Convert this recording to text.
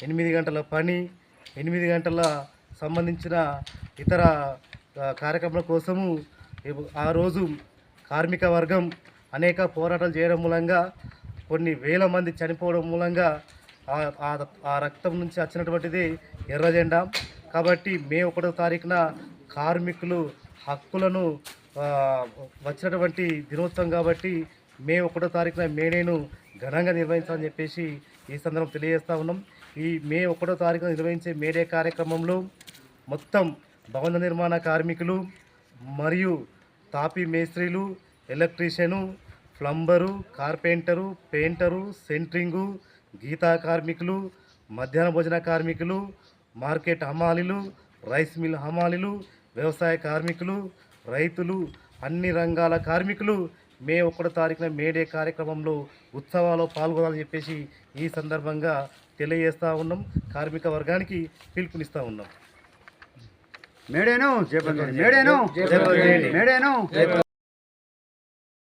ఎనిమిది గంటల పని ఎనిమిది గంటల సంబంధించిన ఇతర కార్యక్రమాల కోసము ఆ రోజు కార్మిక వర్గం అనేక పోరాటాలు చేయడం మూలంగా కొన్ని వేల మంది చనిపోవడం మూలంగా ఆ- ఆ రక్తం నుంచి వచ్చినటువంటిది ఎర్ర జెండా కాబట్టి మే ఒకటో తారీఖున కార్మికులు హక్కులను వచ్చినటువంటి దినోత్సవం కాబట్టి మే ఒకటో తారీఖున మేడేను ఘనంగా నిర్వహించాలని చెప్పేసి ఈ సందర్భం తెలియజేస్తా ఉన్నాం. ఈ మే ఒకటో తారీఖున నిర్వహించే మేడే కార్యక్రమంలో మొత్తం భవన నిర్మాణ కార్మికులు మరియు తాపీ మేస్త్రీలు electrician plumber carpenter painter centring Gita కార్మికులు మధ్యాహ్న భోజన కార్మికులు మార్కెట్ హమాలీలు రైస్ మిల్ హమాలీలు వ్యవసాయ కార్మికులు రైతులు అన్ని రంగాల కార్మికులు మే ఒకటో తారీఖున మేడే కార్యక్రమంలో ఉత్సవాల్లో పాల్గొనాలని చెప్పేసి ఈ సందర్భంగా తెలియజేస్తూ ఉన్నాం. కార్మిక వర్గానికి పిలుపునిస్తూ ఉన్నాం. మేడేను? చెప్పండి మేడేను. మేడేను?